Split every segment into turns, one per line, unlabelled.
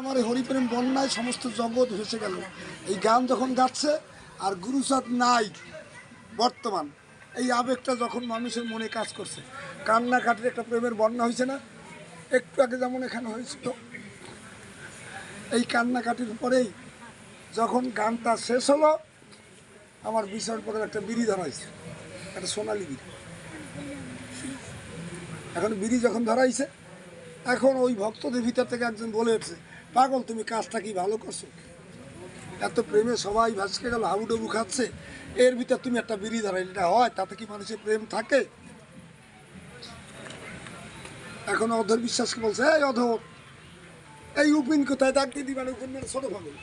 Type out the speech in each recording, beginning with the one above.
আমার হরিপ্রেম বন্যায় সমস্ত জগৎ ভেসে গেল। এই গান যখন গাচ্ছে, আর গুরুচাঁদ নাই বর্তমান, এই আবেগটা যখন মানুষের মনে কাজ করছে। কান্নাকাটির একটা প্রেমের বন্যা হয়েছে না? একটু আগে যেমন এখানে হয়েছিল। এই কান্নাকাটির পরেই যখন গানটা শেষ হলো, আমার বিষয়ের পরে একটা বিড়ি ধরাইছে একটা সোনালি বিড়ি। এখন বিড়ি যখন ধরাইছে এখন ওই ভক্তদের ভিতর থেকে একজন বলে উঠছে পাগল, তুমি কাজটা কি ভালো করছ? এত প্রেমে সবাই ভাসকে গেল, হাবুডুবু খাচ্ছে। এর ভিতর তুমি একটা বিড়ি ধরাই, এটা হয়, তাতে কি মানুষের প্রেম থাকে? এখন অধর বিশ্বাসকে বলছে, এই অধর, এই উপিন কোথায়? ডাক দিদি মানে উপিন মানে ছোটো পাগল।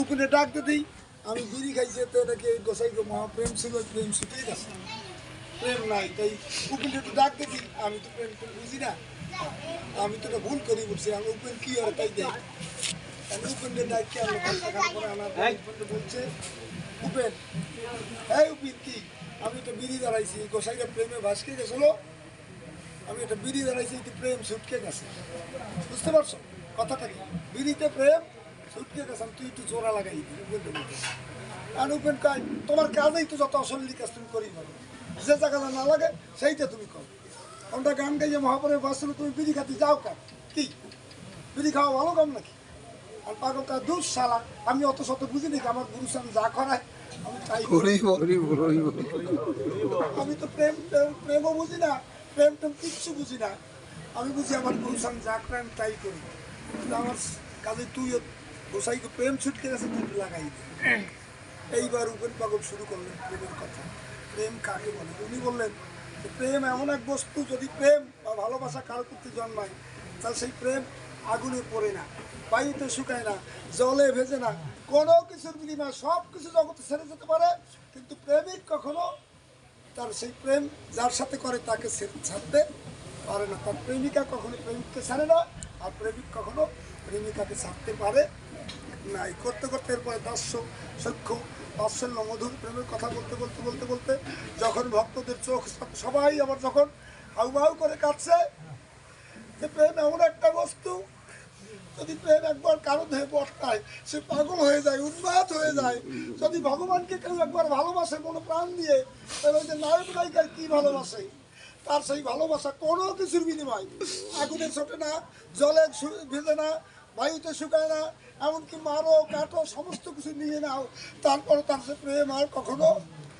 উপিনে ডাক দিই, আমি বিড়ি খাইছি তো এটাকে গোসাই গো মহাপ্রেম ছিল প্রেম শুকিয়ে গেছে। প্রেম নাই, তাই উপিনটা একটু ডাক দিদি আমি তো প্রেম বুঝি না। আমি তো ভুল করি বলছি, আমি উপেন কি আর তাই দেয় আমি উপেনের দায়িত্বে আমি টাকা করে আনার পর উপেন বলছে, উপেন, এই উপিন কি? আমি তো বিড়ি দাঁড়াইছি গোসাইটা প্রেমে ভাসকে গেছিল আমি একটা বিড়ি দাঁড়াইছি কিন্তু প্রেম ছুটকে গেছে। বুঝতে পারছ? কথাটা কি? বিড়িতে প্রেম ছুটকে গেছে, আমি তুই একটু জোড়া লাগাই উপেন আর উপেন কাজ তোমার কাজেই তো যত অশলীল কাজ তুমি করি যে জায়গাটা না লাগে, সেইটা তুমি করো। আমরা গান গাইয়ে মহাপরের বাসলে তুমি বিড়ি খাতে যাও কার কি? বিড়ি খাওয়া ভালো কাম নাকি? আর পাগল কার দুধ শালা আমি অত শত বুঝি নাকি আমার গুরু সামনে যা করায় আমি তাই আমি তো প্রেম প্রেম- প্রেমও বুঝি না প্রেম টেম কিচ্ছু বুঝি না। আমি বুঝি আমার গুরু সামনে যা করে আমি তাই করি। কিন্তু আমার কাজে তুই গোসাইকে প্রেম ছুটকে গেছে তুই লাগাই দে এইবার উপেন পাগল শুরু করলেন প্রেমের কথা। প্রেম কাকে বলে? উনি বললেন প্রেম এমন এক বস্তু, যদি প্রেম বা ভালোবাসা কারও প্রতি জন্মায়, তাহলে সেই প্রেম আগুনে পড়ে না, বায়ুতে শুকায় না, জলে ভেজে না, কোনো কিছুর বিনিময়ে সব কিছু জগতে ছেড়ে যেতে পারে, কিন্তু প্রেমিক কখনো তার সেই প্রেম যার সাথে করে তাকে ছাড়তে পারে না। তার প্রেমিকা কখনো প্রেমিককে ছাড়ে না, আর প্রেমিক কখনো প্রেমিকাকে ছাড়তে পারে না এই করতে করতে এরপরে দাস্য, সখ্য, বাৎসল্য, মধুর প্রেমের কথা বলতে বলতে বলতে বলতে যখন ভক্তদের চোখ সবাই আবার যখন হাউ হাউ করে কাঁদছে, যে প্রেম এমন একটা বস্তু, যদি প্রেম একবার কারও দেহে বটকায়, সে পাগল হয়ে যায়, উন্মাদ হয়ে যায়। যদি ভগবানকে কেউ একবার ভালোবাসে কোনো প্রাণ দিয়ে, তাহলে ওই যে নায়ক নায়িকার কী ভালোবাসে? তার সেই ভালোবাসা কোনো কিছুর বিনিময়। আগুনে ছোটে না, জলে ভেজে না, বায়ুতে শুকায় না, এমনকি মারো, কাটো, সমস্ত কিছু নিয়ে নাও। তারপরে তার সে প্রেম আর কখনো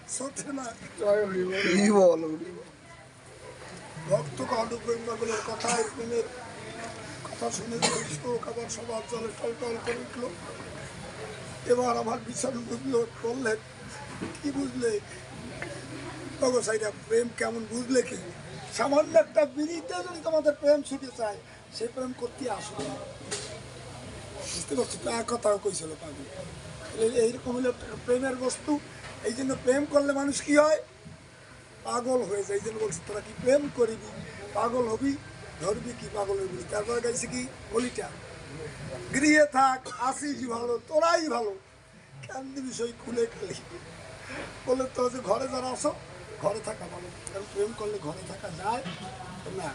প্রেমের কথা শুনে করে এবার আমার বললেন কি বুঝলে প্রেম কেমন বুঝলে? কি সামান্য একটা বিড়িতে যদি তোমাদের প্রেম ছুটে চায়, সে প্রেম করতে আসবে না। বুঝতে পারছ? তো এক কথাও কইছিল এই- এইরকম হলো প্রেমের বস্তু? এই জন্য প্রেম করলে মানুষ কি হয়? পাগল হয়ে যায়। এই জন্য বলছে, তোরা কি প্রেম করিবি? পাগল হবি? ধরবি কি পাগল হবি তারপরে গাইছে কি? বলিটা, গৃহে থাক, আসিস ভালো, তোরাই ভালো। কেন সেই খুলে খালি? বলে, তো যে ঘরে যারা আসো ঘরে থাকা ভালো। কারণ প্রেম করলে ঘরে থাকা যায় না।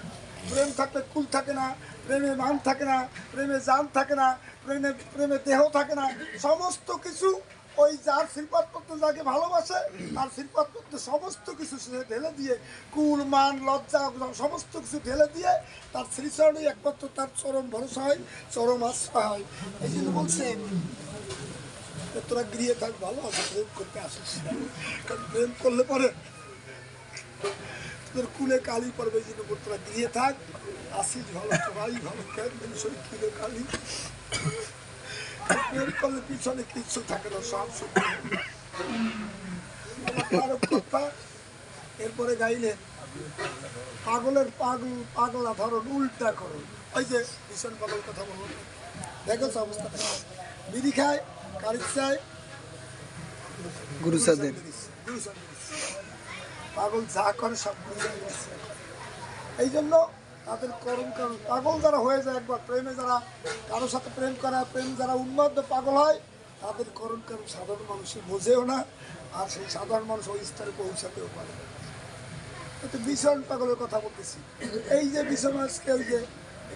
প্রেম থাকলে কুল থাকে না, প্রেমে মান থাকে না, প্রেমে জান থাকে না, প্রেমে প্রেমে দেহ থাকে না। সমস্ত কিছু ওই যার শিল্পাত করতে যাকে ভালোবাসে, তার শিল্পাত করতে সমস্ত কিছু ঢেলে দিয়ে, কুল, মান, লজ্জা, সমস্ত কিছু ঢেলে দিয়ে তার শ্রীচরণে একমাত্র তার চরম ভরসা হয়, চরম আশ্রয় হয়। এই জন্য বলছে তোরা গৃহে থাক, ভালো আছে, প্রেম করতে আসিস কারণ প্রেম করলে পরে তোদের কুলে কালি পড়বে, এই জন্য তোরা গৃহে থাক, আসিস ভালো, তোরাই ভালো, কেন শরীর কুলে কালি? পিছনে কিচ্ছু থাকে না এরপরে গাইলেন পাগলের পাগল পাগলা ধরন উল্টা করো ওই যে ভীষণ পাগল কথা বলব দেখো অবস্থা বিড়ি খায় কারিচ চায়
গুরুসাদের
পাগল যা করে সব দিচ্ছে। এই জন্য তাদের করম কারণ। পাগল যারা হয়ে যায় একবার প্রেমে যারা কারোর সাথে প্রেম করা, প্রেম যারা উন্মাদ পাগল হয়, তাদের করণ কারণ সাধারণ মানুষে বোঝেও না, আর সেই সাধারণ মানুষ ওই স্তরে পৌঁছাতেও পারে না। তো ভীষণ পাগলের কথা বলতেছি। এই যে ভীষণ আজকে ওই যে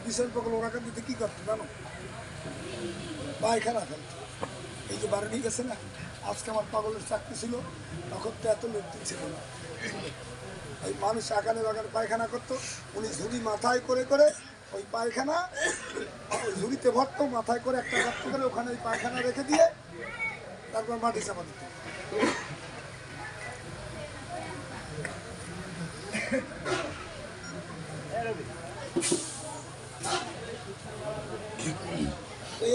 ভীষণ পাগল, ওরা দিতে কি করতো জানো? পায়খানা ফেলত এই যে বাড়ি গেছে না, আজকে আমার পাগলের চাকরি ছিল, তখন তো এত লোক ছিল না। ওই মানুষ আগানে বাগানে পায়খানা করতো, উনি ঝুড়ি মাথায় করে করে ওই পায়খানা ঝুড়িতে ভরতো, মাথায় করে একটা গর্ত করে ওখানে ওই পায়খানা রেখে দিয়ে তারপর মাটি চাপা দিত।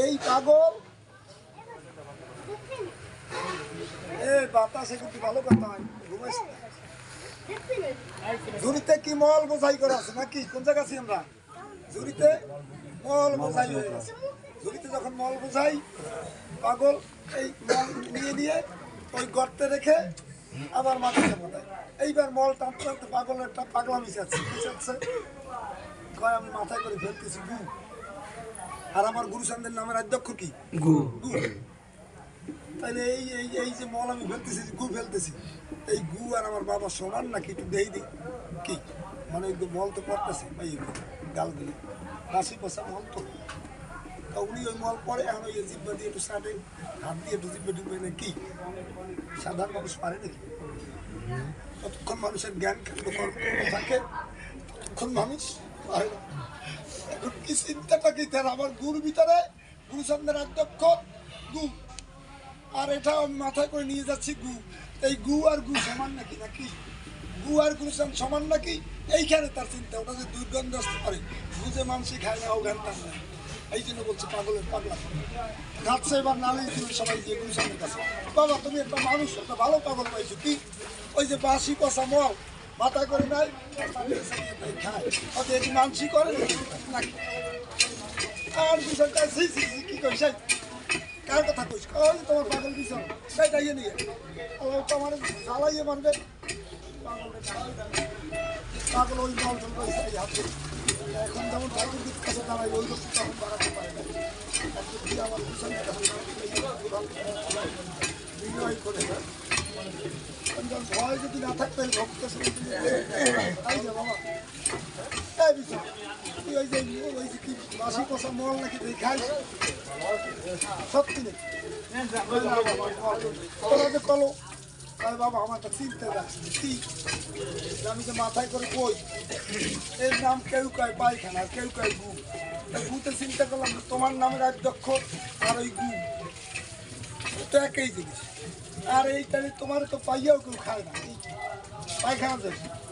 এই পাগল। এই বাতাসে কিন্তু ভালো কথা হয়, ঘুমাইস না। ঝুড়িতে কি মল বোঝাই করা আছে নাকি? কোন জায়গা আছি আমরা? ঝুড়িতে মল বোঝাই হয়ে গেছে। ঝুড়িতে যখন মল বোঝাই পাগল এই মল নিয়ে নিয়ে ওই গর্তে রেখে আবার মাটি চাপা দেয় এইবার মল টানতে টানতে পাগলের একটা পাগলা মিশাচ্ছে মিশাচ্ছে কয় আমি মাথায় করে ফেলতেছি গু। আর আমার গুরুসানদের নামের অধ্যক্ষ কি?
গু।
গু। তাহলে এই এই এই যে মল আমি ফেলতেছি গু ফেলতেছি, এই গু আর আমার বাবা সমান নাকি একটু দেই দিই? কি? মানে একটু মল তো পড়তেছে এই দিলে বাসি পয়সা মল তো। তা উনি ওই মল পরে, এখন ওই জিব্বা দিয়ে একটু সাটে, হাত দিয়ে একটু জিব্বা ঢুকবে না কি? সাধারণ মানুষ পারে নাকি? ততক্ষণ মানুষের জ্ঞান কেন্দ্র কর্ম থাকে, ততক্ষণ মানুষ পারে না। এখন কি চিন্তাটা কি? তার আমার গুর ভিতরে গুরুচন্দ্রের অধ্যক্ষ গু আর এটা মাথায় করে নিয়ে যাচ্ছি গু। এই গু আর গু সমান নাকি নাকি? গু আর গুরুচন্দ সমান নাকি? এইখানে তার চিন্তা, ওটা যে দুর্গন্ধ আসতে পারে। বুঝে মানুষই খায় না ও তার নাই। এই জন্য বলছে পাগলের পাগলা। যাচ্ছে এবার নালিশ দিল সবাই যে গুরুচন্দ্রের কাছে বাবা, তুমি একটা মানুষ, একটা ভালো পাগল পাইছো কি? ওই যে বাসি পচা মল মাথা করে নাই? খায় এটি মানসি করে নাকি? আর সি কি কইছে কার কথা কইছ ওই তোমার পাগল বিষয় সেইটা ইয়ে নিয়ে। ও তোমার জ্বালাইয়ে মানবে পাগল ওই জল কইছে এই হাতে। এখন যেমন ঠাকুর দিক কাছে দাঁড়াই ওই লোক তখন বাড়াতে পারে আমার পিছনে ভয় যদি না থাকতো, ভক্ত তাই যে বাবা। তুই ওই যে ওই যে কি বাসি পচা মল নাকি তুই খাইস? সত্যি কলো, আরে বাবা, আমার একটা চিন্তা যাচ্ছে আমি যে মাথায় করে কই, এর নাম কেউ কয় পায়খানা, কেউ কয় গু গুতে চিন্তা করলাম তোমার নামের অধ্যক্ষ আর ওই গু তো একই জিনিস। আর এইটারে তোমার তো পাইয়াও কেউ খায় না পায়খানা দেখ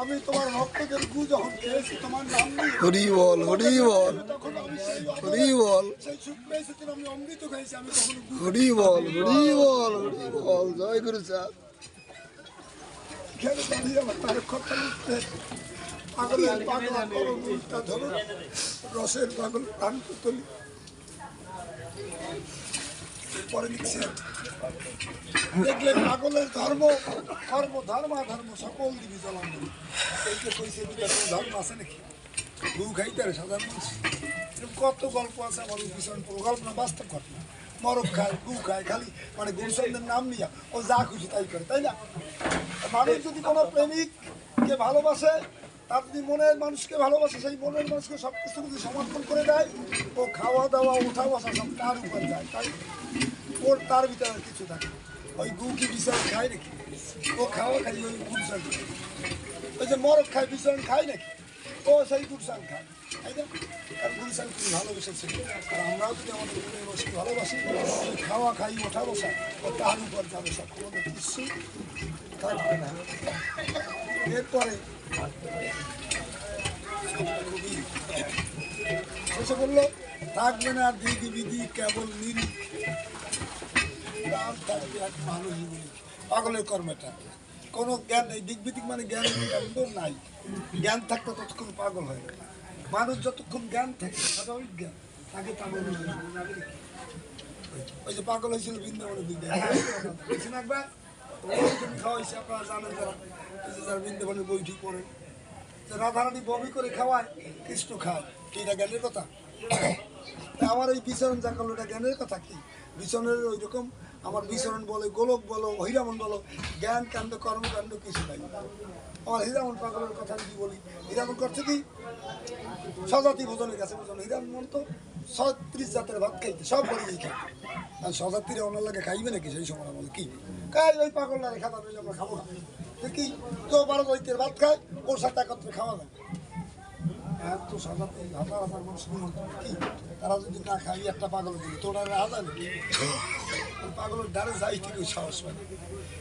আমি তোমার ভক্তদের গু যখন খেয়েছি তোমার নাম
হরি বল হরি বল হরি বল
আমি অমৃত খাইছি আমি তখন
হরি বল হরি বল হরি বল জয় গুরু চাঁদ।
খেলে দাঁড়িয়ে আমার তার কথা লিখতে পাগলের পাগলা করো রসের পাগল প্রাণ পুতলি পরে লিখছে দেখলে পাগলের ধর্ম কর্ম ধর্মা ধর্ম সকল দিবি জলাম এইকে কইছে ধর্ম আছে নাকি গু খাইতে আর সাধারণ কত গল্প আছে আমার ভীষণ গল্প না বাস্তব ঘটনা মরক খায় গু খায় খালি মানে গুরুসন্দের নাম নিয়ে ও যা খুশি তাই করে তাই না মানুষ যদি কোনো প্রেমিককে ভালোবাসে তার যদি মনের মানুষকে ভালোবাসে সেই মনের মানুষকে সব কিছু যদি সমর্পণ করে দেয় ও খাওয়া দাওয়া উঠা বসা সব তার উপর যায়? তাই ওর তার ভিতরে কিছু থাকে। ওই গু কি বিচার খায় নাকি? ও খাওয়া খাই ওই গুরসান ওই যে মরক খায় বিচার খায় নাকি? ও সেই গুরসান খায়। থাকবে না দিদি বিধি কেবল নিরি থাকবে পাগলের কর্মটা কোনো জ্ঞান নেই দিক বিদিক মানে জ্ঞান নাই। জ্ঞান থাকলে ততক্ষণ পাগল হয় মানুষ যতক্ষণ জ্ঞান থাকে স্বাভাবিক জ্ঞান, তাকে ওই যে পাগল হয়েছিল বৃন্দাবনের দিকে একবার তুমি খাওয়াইছে আপনারা জানেন যারা বইটি পড়েন যে রাধারানী বমি করে খাওয়ায়, কৃষ্ণ খায়। এটা জ্ঞানের কথা? আমার এই বিচরণ যা এটা জ্ঞানের কথা কি? বিচরণের ওই রকম আমার বিচরণ বলো, গোলক বলো, হীরামন বলো, জ্ঞান, কাণ্ড কর্মকাণ্ড কিছু নাই। আমার হীরামন পাগলের কথা যদি বলি, হীরামন করছে কি? স্বজাতি ভোজনের কাছে ভোজন হীরামন তো ছত্রিশ জাতের ভাত খাইতে, সব বলিয়েই খাই আর স্বজাতিরে ওনার লাগে খাইবে নাকি সেই সময় বলে কি? কাই ওই পাগল না খাবার আমরা খাব না। তো কি কেউ বারো ভাত খায়, ওর সাথে একত্রে খাওয়া যায়। তো তারা যদি না খাই একটা পাগলের যাই সাহস পায় না।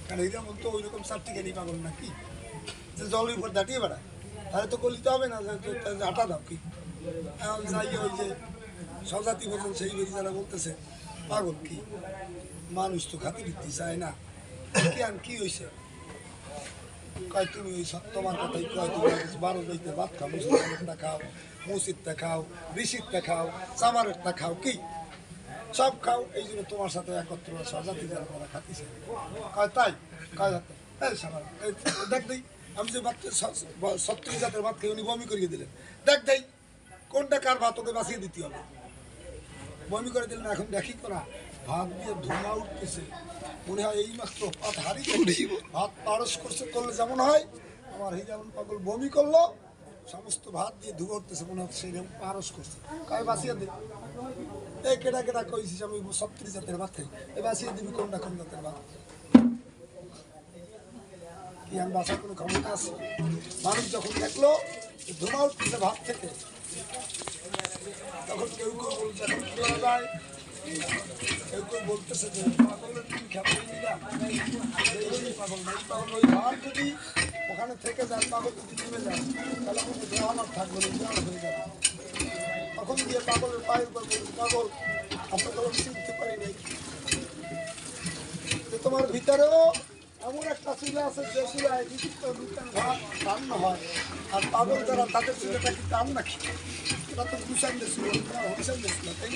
কারণ পাগল নাকি যে জলের উপর তাহলে তো কলিতে হবে না আটা দাও কি? এখন যাই ওই যে স্বজাতি বলছেন, সেই বেরি যারা বলতেছে, পাগল কি? মানুষ তো খাতে দিতে চায় না। কি কি হয়েছে কয় তুমি ওই তোমার কথাই বারো দইতে ভাত খাও মুসলমানেরটা খাও খাও ঋষিরটা খাও চামারেরটা খাও, কি? সব খাও, এই জন্য তোমার সাথে একত্র স্বজাতি যারা কয়, তাই? কয় এই দেখ দেই, আমি যে ভাত সত্তর জাতের ভাত খেয়ে উনি বমি করিয়ে দিলেন। দেখ দেই, কোনটা কার ভাত ওকে বাঁচিয়ে দিতে হবে? বমি করে দিলেন, এখন দেখি করা। ভাত দিয়ে ধোঁয়া উঠতেছে। মনে হয় এই মাত্র ভাত হারিয়ে ভাত পারস করছে করলে যেমন হয় আমার এই যেমন পাগল বমি করল সমস্ত ভাত দিয়ে ধুয়ে উঠতেছে মনে হচ্ছে সেরকম পারস করছে। কায় বাঁচিয়ে দে। এই কেটা কেটা কইছিস আমি সত্তর জাতের ভাত খাই। এ বাঁচিয়ে দিবি কোনটা কোন জাতের ভাত। কি আমি বাসার কোনো ক্ষমতা আছে? মানুষ যখন দেখল ধোঁয়া উঠতেছে ভাত থেকে তখন কেউ কেউ বলছে এখন যায়। বলতেছে যে, পাগলের তুমি এই পাগল পাগল, ওই ভাত যদি ওখানে থেকে যায়, পাগল যদি নেমে যায়, তাহলে আমাকে দেওয়া আমার থাকবে না দেওয়া হয়ে যাবে। তখন গিয়ে পাগলের পায়ের উপর পাগল, আমরা তখন চিনতে পারি নাই। তোমার ভিতরেও এমন একটা চুলা আছে, যে চুলায় বিচিত্র বিজ্ঞান ভাত রান্না হয়। আর পাগল যারা, তাদের চুলাটা কি টান নাকি? এটা তো গুছান দিয়েছিল হরিসান দিয়েছিল তাই?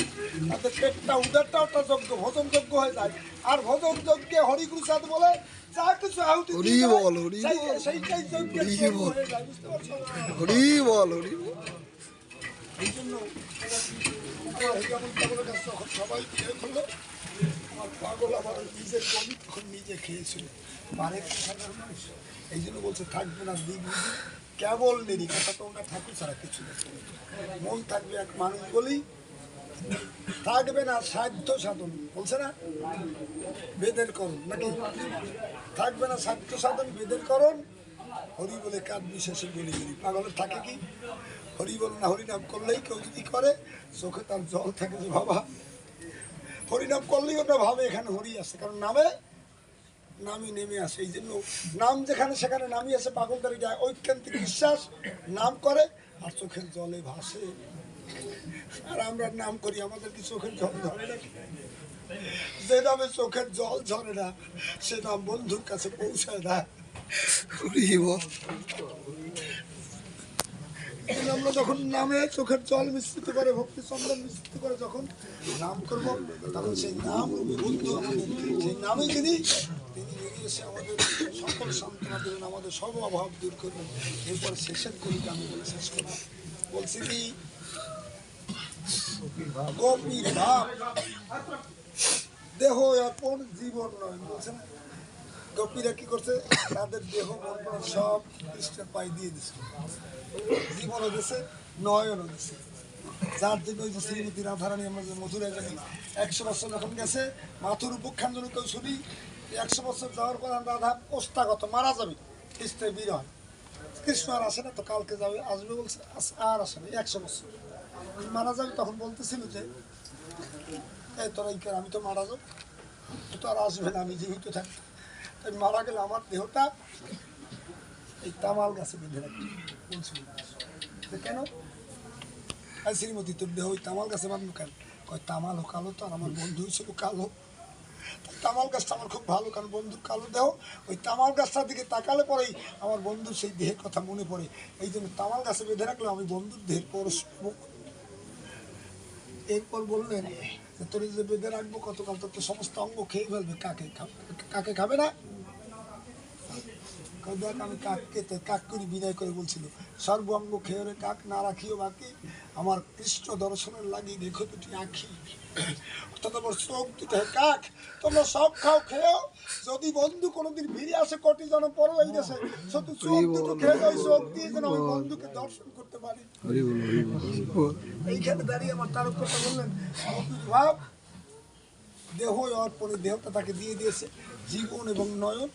তাদের পেটটা উদারটা ওটা যজ্ঞ ভোজন যজ্ঞ হয়ে যায় আর ভোজন যজ্ঞে হরিগুরুসাদ বলে যা কিছু আহুতি
হরি বল, হরি বল।
সেইটাই যজ্ঞের
হরি বল। হরি বল হরি বল
এই জন্য সবাই বিয়ে করল আমার পাগল আমার নিজের তখন নিজে খেয়েছিল খাবার এই জন্য বলছে থাকবে না দিক কেবল নেরি কথা তো ওটা ঠাকুর ছাড়া কিছু মন থাকবে এক মানুষ বলি, থাকবে না সাধ্য সাধন। বলছে না? বেদের করণ নাকি? থাকবে না সাধ্য সাধন, বেদের করণ হরি বলে কাজ বিশেষে বলি বলি পাগলের থাকে কি? হরি বল না, হরিনাম করলেই কেউ যদি করে, চোখে তার জল থাকে যে বাবা। হরিনাম করলেই ওটা ভাবে, এখানে হরি আছে। কারণ নামে নামই নেমে আসে, এই জন্য নাম যেখানে সেখানে নামই আসে, পাগলদারি যায় ঐকান্তিক বিশ্বাস। নাম করে আর চোখের জলে ভাসে। আর আমরা নাম করি, আমাদের কি চোখের জল ধরে যে নামে চোখের জল ঝরে না, সে নাম বন্ধুর কাছে পৌঁছায় না। আমরা যখন নামে চোখের জল মিশ্রিত করে, ভক্তি চন্দন মিশ্রিত করে যখন নাম করব, তখন সেই নাম বন্ধু সেই নামে নিজে এসে আমাদের সকল সান্ত্বনা দেবেন আমাদের সব অভাব দূর করবেন এরপর শেষের কবিতা আমি বলে শেষ করব বলছি কি? দেহ আপন জীবন নয় বলছে না গোপীরা কি করছে? তাদের দেহ, মন সব কৃষ্ণের পায়ে দিয়ে দিচ্ছে জীবনও দিছে, নয়নও দিছে। যার জন্য ওই যে শ্রীমতী রাধারানী আমরা যে মথুরায় যাই একশো বছর যখন গেছে, মাথুর উপখ্যান জন্য কেউ শুনি একশো বছর যাওয়ার পর রাধা পোস্তাগত মারা যাবে। কৃষ্ণের বীর হয়। কৃষ্ণ আর আসে না তো কালকে যাবে, আসবে বলছে আর আসে না, একশো বছর। মারা যাবে তখন বলতেছিল যে, এই তোরা এই আমি তো মারা যাব। তো আর আসবে না, আমি জীবিত থাকি তাই মারা গেলে আমার দেহটা এই তামাল গাছে বেঁধে রাখবে। বলছিল। কেন? আর শ্রীমতী তোর দেহ ওই তামাল গাছে বাঁধবো কেন? কয়, তামাল কালো তো, আর আমার বন্ধু ছিল কালো। তামাল গাছটা আমার খুব ভালো, কারণ বন্ধুর কালো দেহ, ওই তামাল গাছটার দিকে তাকালে পরেই আমার বন্ধুর সেই দেহের কথা মনে পড়ে এই জন্য তামাল গাছে বেঁধে রাখলে আমি বন্ধুর দেহের পরশ। এরপর বললেন, তোর যে বেঁধে রাখব, কতকাল তোর তো সমস্ত অঙ্গ খেয়ে ফেলবে, কাকে খাবে কাকে খাবে না দেখ আমি কাককে তো কাক করে বলছিল সর্বাঙ্গ খেয়ে কাক না রাখিও বাকি আমার কৃষ্ণ দর্শনের লাগি দেখো দুটি আঁখি। অর্থাৎ আমার চোখ দুটো কাক তোমরা সব খাও খেয়েও যদি বন্ধু কোনোদিন ফিরে আসে কোটি জন পরে এই দেশে শুধু চোখ দুটো খেয়ে ওই চোখ দিয়ে যেন আমি বন্ধুকে দর্শন করতে পারি। এইখানে দাঁড়িয়ে আমার তারক কথা বললেন ভাব দেহ অর্পণে দেহটা তাকে দিয়ে দিয়েছে। জীবন এবং নয়ন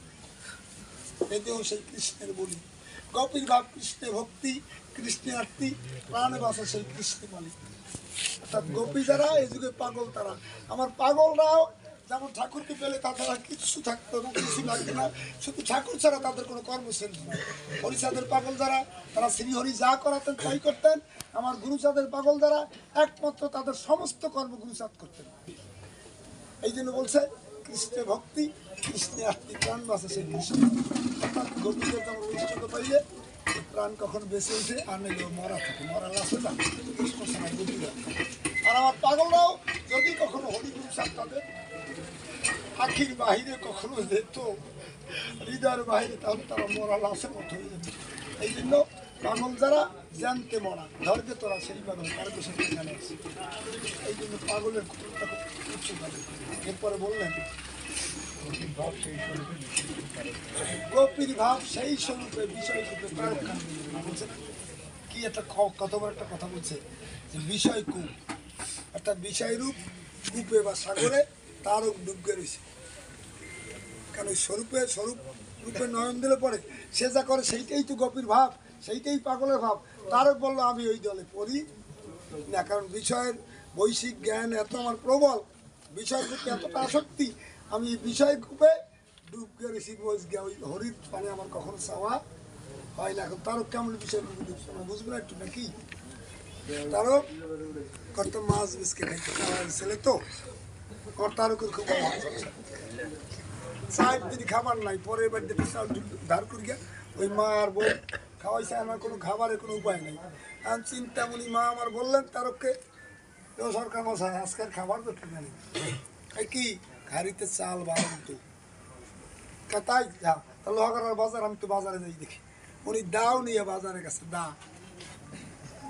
এ দেহ সেই কৃষ্ণের বলি। গভীর ভাব কৃষ্ণে ভক্তি কৃষ্ণে আত্মি প্রাণে বাসা সেই কৃষ্ণে বলি অর্থাৎ গোপী যারা এই যুগে পাগল তারা। আমার পাগলরাও যেমন ঠাকুরকে পেলে তাদের আর কিছু থাকতো না, কিছু লাগবে না। শুধু ঠাকুর ছাড়া তাদের কোনো কর্মশেষ নাই। হরিচাঁদের পাগল যারা, তারা শ্রীহরি যা করাতেন তাই করতেন। আমার গুরুচাঁদের পাগল যারা, একমাত্র তাদের সমস্ত কর্ম গুরুচাঁদ করতেন। এই জন্য বলছে কৃষ্ণে ভক্তি কৃষ্ণে আত্মি প্রাণ বাসে সেই কৃষ্ণ অর্থাৎ গোপীদের যেমন কৃষ্ণকে পাইলে প্রাণ কখন বেঁচে উঠে নইলে মরা থাকে। মরা লাশে না কৃষ্ণ সময় গোপীরা আর আমার পাগলরাও যদি কখনো হরি গুরু তাদের আখির বাহিরে কখনো যেত, হৃদয়ের বাহিরে তাহলে তারা মরা লাশের মতো হয়ে যেত। এই জন্য পাগল যারা জানতে মরা ধরবে তোরা সেই পাগল তার আছে এই জন্য পাগলের। এরপরে বললেন, গোপীর ভাব সেই স্বরূপে বিষয় রূপে কি একটা কত একটা কথা বলছে? যে বিষয় কূপ। একটা বিষয় রূপ, কূপে বা সাগরে তারও ডুবকে রয়েছে। কারণ স্বরূপে, স্বরূপ রূপে নয়ন দিলে পরে সে যা করে সেইটাই তো গোপীর ভাব। সেইটাই পাগলের ভাব। তারক বলল, আমি ওই দলে পড়ি না, কারণ বিষয়ের বৈশ্বিক জ্ঞান এত আমার প্রবল, বিষয়ের প্রতি এতটা আসক্তি, আমি বিষয় কূপে ডুব গিয়া ওই হরির পানি আমার কখনো চাওয়া হয় না। এখন তারক কেমন বিষয় বুঝবে না একটু নাকি? তারক কত মাছ বিস্কে খাইতে খাওয়ার ছেলে তো। ওর তারকের খুব। চার দিন খাবার নাই, পরের বাড়িতে ধার করি ওই মা আর বউ খাওয়াইছে, আমার কোনো খাবারের কোনো উপায় নেই। আমি চিন্তামণি মা আমার বললেন তারককে তো সরকার মশাই, আজকের খাবার তো কিনে নেই। কি ঘাড়িতে চাল বারণ তো তাই, যা, তা লোহাগড়ার বাজার, আমি তো বাজারে যাই দেখি। উনি দাও নিয়ে বাজারে গেছে, দা।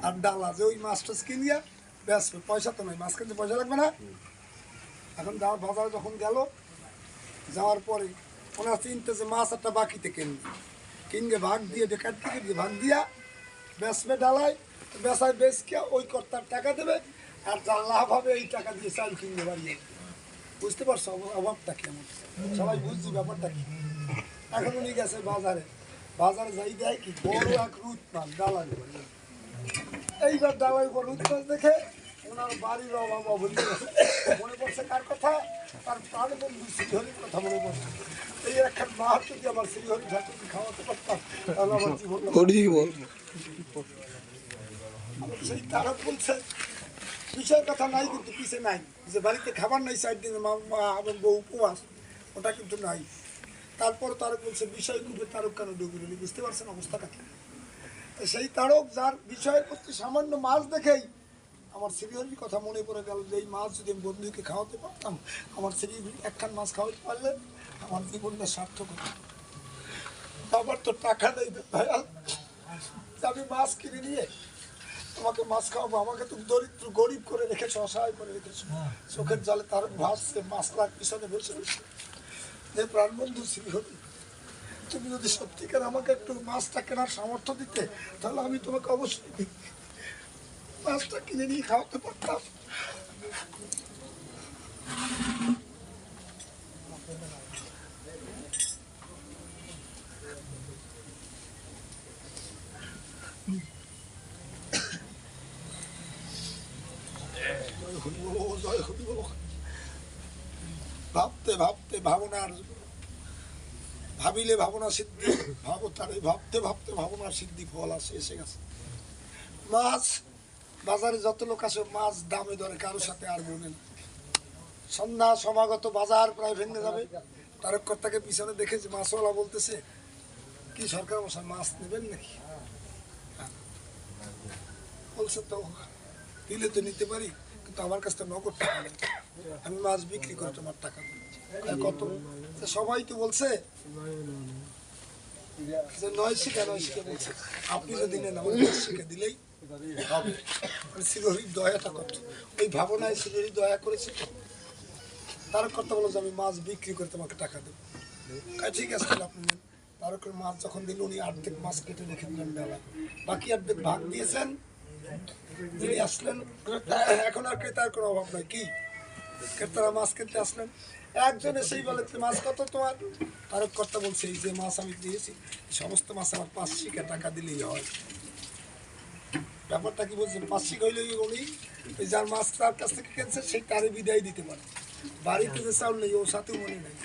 আর ডালা, যে ওই মাছ টাছ কিনিয়া, ব্যাস, পয়সা তো নাই, মাছ কিনতে পয়সা লাগবে না। এখন দা বাজারে যখন গেল, যাওয়ার পরে ওনার চিন্তা যে মাছ একটা বাকিতে কিনবে। কিনবে ভাগ দিয়ে, বেকার থেকে ভাগ দিয়া বেসবে ডালায় বেসায় বেসকে ওই কর্তার টাকা দেবে আর হবে এই টাকা দিয়ে চাল কিনবে বাড়িয়ে। বুঝতে পারছ অভাবটা কেমন সবাই বুঝছি ব্যাপারটা কি? এখন উনি গেছে বাজারে। বাজারে যাই দেয় কি বড় এক রুট মাছ ডালাই এইবার ডালাই রুট মাছ দেখে ওনার বাড়ির অভাব অবধি। মনে পড়ছে কার কথা? তার প্রাণ বন্ধু শ্রীহরির কথা মনে পড়ছে। এই একটা মাছ যদি আমার শ্রীহরি ঠাকুরকে খাওয়াতে পারতাম তাহলে আমার জীবন সেই তারা বলছে বিষয়ের কথা নাই কিন্তু পিছে নাই। যে বাড়িতে খাবার নাই চার দিনে মা এবং বউ উপবাস ওটা কিন্তু নাই। তারপর তারক বলছে বিষয় কূপে তারক কেন ডুবে বুঝতে পারছেন অবস্থাটা কি? সেই তারক যার বিষয়ের প্রতি সামান্য মাছ দেখেই আমার শ্রীহরির কথা মনে পড়ে গেল যে এই মাছ যদি আমি বন্ধুকে খাওয়াতে পারতাম আমার শ্রী একখান মাছ খাওয়াতে পারলে আমার জীবনটা সার্থক হতো। আবার তো টাকা নেই ভাইয়াল আমি মাছ কিনে নিয়ে তোমাকে মাছ খাওয়াবো আমাকে তুমি দরিদ্র গরিব করে রেখেছো অসহায় করে রেখেছো। চোখের জলে তার ভাসছে মাছ লাগ পিছনে বসে বসে। যে প্রাণবন্ধু শ্রীহরি তুমি যদি সত্যিকার আমাকে একটু মাছটা কেনার সামর্থ্য দিতে তাহলে আমি তোমাকে অবশ্যই মাছটা কিনে নিয়ে খাওয়াতে পারতাম। ভাবতে ভাবতে ভাবনার ভাবিলে ভাবনা সিদ্ধি, ভাবো তারে ভাবতে ভাবতে ভাবনা সিদ্ধি ফল আসে, এসে গেছে। মাছ বাজারে যত লোক আসে মাছ দামে ধরে কারোর সাথে আর মনে না সন্ধ্যা সমাগত বাজার প্রায় ভেঙে যাবে। তারক কর্তাকে পিছনে দেখেছে মাছওয়ালা বলতেছে, কি সরকার মশাই, মাছ নেবেন নাকি? হ্যাঁ। বলছে, তো দিলে তো নিতে পারি, কিন্তু আমার কাছ থেকে নগদ টাকা নেই। আমি মাছ বিক্রি করে তোমার টাকা কত? সবাই তো বলছে, যে নয় শিখা, নয় শিখে বলছে। আপনি যদি নেন, আমার শিখা দিলেই হবে দয়াটা ওই ভাবনায় দয়া যে, আমি মাছ বিক্রি করে তোমাকে টাকা দেবো। ঠিক আছে আপনি মাছ যখন অর্ধেক মাছ কেটে রেখে বাকি অর্ধেক ভাগ দিয়েছেন। আসলেন। এখন আর ক্রেতার কোনো অভাব কি? ক্রেতারা মাছ কিনতে আসলেন। একজন এসেই বলে "তুমি মাছ কত তোমার? তারক কর্তা বলছে, এই যে মাছ আমি দিয়েছি সমস্ত মাছ আমার পাঁচ টাকা দিলেই হয়। ব্যাপারটা কি বলছেন? পাঁচ শিকা হইলেই উনি যার মাছ তার কাছ থেকে কিনছে সেই তারে বিদায় দিতে পারে। বাড়িতে যে চাউল নেই, ওর সাথেও মনে নেই।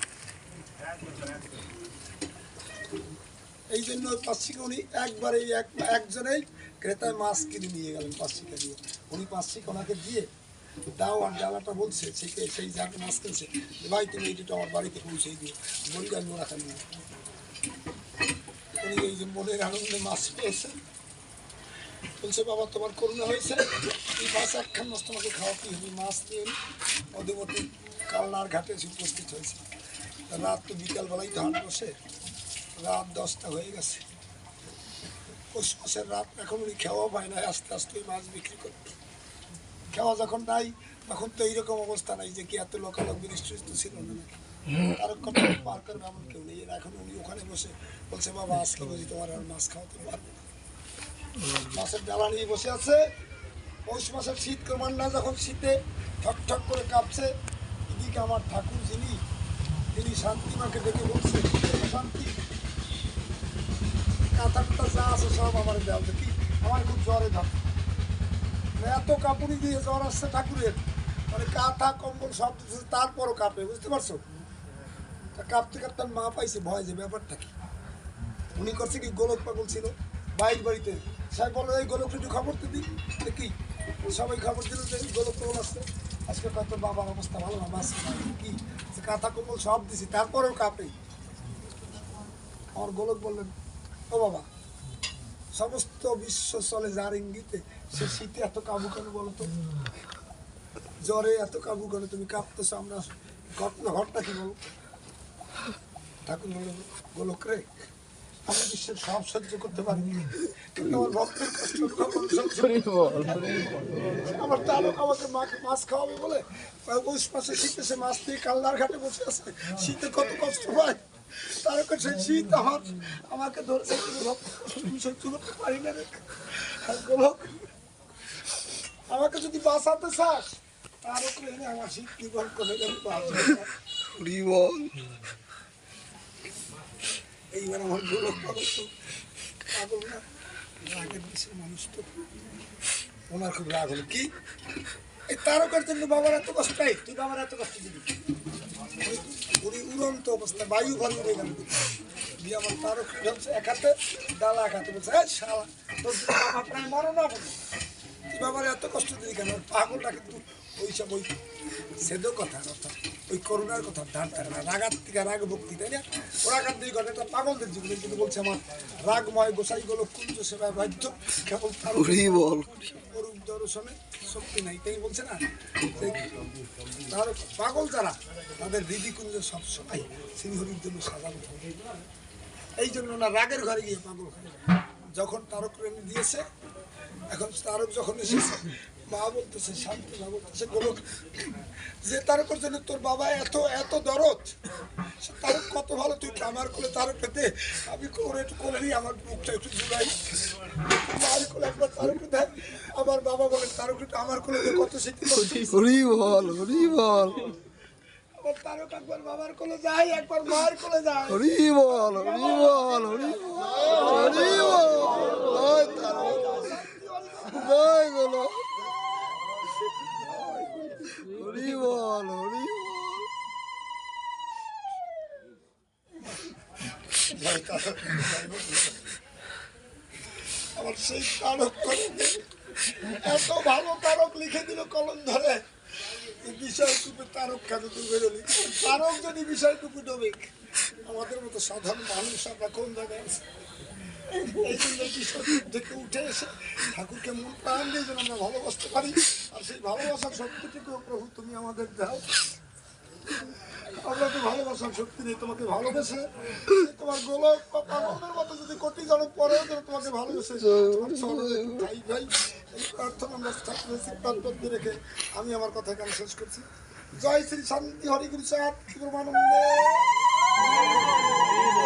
এই জন্য পাঁচ উনি একবারে এক একজনেই ক্রেতায় মাছ কিনে নিয়ে গেলেন পাঁচ শিকা দিয়ে। উনি পাঁচ শিকা ওনাকে দিয়ে দাও আর ডালাটা বলছে সেই সেই যাকে মাছ কিনছে ভাই তুমি এইটা আমার বাড়িতে পৌঁছে দিও। বলি, আমি ওরা খালি উনি এই যে মনের আনন্দে মাছ পেয়েছেন বলছে, বাবা, তোমার করুণা হয়েছে। এই মাছ একখান মাছ তোমাকে খাওয়াতে হবে। মাছ নিয়ে মধ্যবর্তী কালনার ঘাটে এসে উপস্থিত হয়েছে। রাত তো বিকালবেলায় হাট বসে। রাত দশটা হয়ে গেছে। পৌষ মাসের রাত এখন উনি খাওয়া পায় না। আস্তে আস্তে ওই মাছ বিক্রি করে খাওয়া যখন নাই, তখন তো এইরকম অবস্থা নাই যে কি এত লোকালোক তো ছিল না আর কথা পার করবে এমন কেউ নেই। এখন উনি ওখানে বসে বলছে, বাবা, আজকে বুঝি তোমার আর মাছ খাওয়াতে পারব না। মাছের ডালা নিয়ে বসে আছে। পৌষ মাসের শীত কমান না, যখন শীতে ঠক ঠক করে কাঁপছে, এদিকে আমার ঠাকুর যিনি, তিনি শান্তিমাকে ডেকে বলছে শান্তি। কাঁথাটা যা আছে সব আমার দেওয়া। দেখি, আমার খুব জ্বরে ধর। এত কাপড়ি দিয়ে জ্বর আসছে ঠাকুরের। মানে কাঁথা, কম্বল সব দিচ্ছে তারপরও কাঁপে, বুঝতে পারছ? তা কাঁপতে কাঁপতে মা পাইছে, ভয় যে ব্যাপারটা কি? উনি করছে কি, গোলক পাগল ছিল, বাইর বাড়িতে। সাহেব বলো এই গোলক একটু খবর তো দিই কি সবাই খবর দিল যে গোলক পাগল আসছে। আজকে কত বাবার অবস্থা ভালো না, কি? কাঁথা কম্বল সব দিছি, তারপরেও কাঁপে আমার গোলক বললেন, ও বাবা, সমস্ত বিশ্ব চলে যার ইঙ্গিতে, সে শীতে এত কাবু কেন বলো তো? জ্বরে এত কাবু কেন? তুমি কাঁপতেছো, আমরা ঘটনা ঘটনা কি বলো? ঠাকুর বললেন, গোলক রে আমি বিশ্বের সব সহ্য করতে পারি কিন্তু আমার ভক্তের কষ্ট। আমার তারক আমাকে মাকে মাছ খাওয়াবে বলে পৌষ মাসে শীতে সে মাছ দিয়ে কালনার ঘাটে বসে আছে। শীতে কত কষ্ট হয়। তারকে সেই শীত আমার আমাকে ধরেছে কিন্তু ভক্ত সহ্য করতে পারি না রে। গোলক, আমাকে যদি বাঁচাতে চাস তারক এনে আমার শীত নিবন করে
বল।
এইবার আমার গোলক পাগল তো পাগল না রাগের দেশের মানুষ তো ওনার খুব রাগ হলো কি এই তারকার জন্য বাবার এত কষ্ট এই তুই বাবার এত কষ্ট দিবি উনি উড়ন্ত অবস্থা বায়ু ঘর উড়ে গেল দিয়ে আমার তারক হচ্ছে এক হাতে ডালা এক হাতে বলছে হ্যাঁ শালা তোর বাবা প্রায় মরো না বলে তুই বাবার এত কষ্ট দিবি কেন পাগলটা কিন্তু ওই সব ওই সেদো কথা কথা ওই করুণার কথা ধার থাকে না রাগার থেকে রাগ ভক্তি তাই না? ওরা কান দিয়ে ঘটে একটা পাগলদের জীবনে কিন্তু বলছে আমার রাগময় গোসাই গুলো কুঞ্জ সেবায় বাধ্য। কেবল
বল।
অরূপ দর্শনে শক্তি নাই তাই বলছে না? তার পাগল যারা তাদের হৃদিকুঞ্জ সবসময় শ্রীহরির জন্য সাজানো এই জন্য না রাগের ঘরে গিয়ে পাগল যখন তারক রেণু দিয়েছে এখন তারক যখন এসেছে মা বলতেছে শান্তি মা বলতেছে গোলক যে তারকের জন্য তোর বাবা এত এত দরদ সে তারক কত ভালো তুই আমার কোলে তারক পেতে আমি করে একটু কোলে নিয়ে আমার মুখটা একটু ঝুলাই। মার কোলে একবার তারক দেয় আমার বাবা বলেন তারক একটু আমার কোলে কত করছিস।
হরি বল হরি বল।
তারক একবার বাবার কোলে যায় একবার মায়ের কোলে যায়।
হরি বল হরি বল হরি বল হরি বল। জয় হরি বল হরি।
আমার সেই কলম এত ভালো তারক লিখে দিল কলম ধরে এই বিষয় টুপে তারক তুই বেরোলি তারক যদি বিষয় টুপি ডোবে, আমাদের মতো সাধারণ মানুষ আমরা কোন জায়গায়? থেকে উঠে এসে মন প্রাণ দিয়ে যেন আমরা ভালোবাসতে পারি আর সেই ভালোবাসার প্রভু তুমি আমাদের তো ভালোবাসার শক্তি তোমাকে ভালোবেসে তোমার গোলক মতো যদি যেন তোমাকে ভালোবেসে ভাই এই প্রার্থনা রেখে আমি আমার কথা এখানে শেষ করছি জয় শ্রী শান্তি হরিগুরু চাঁদ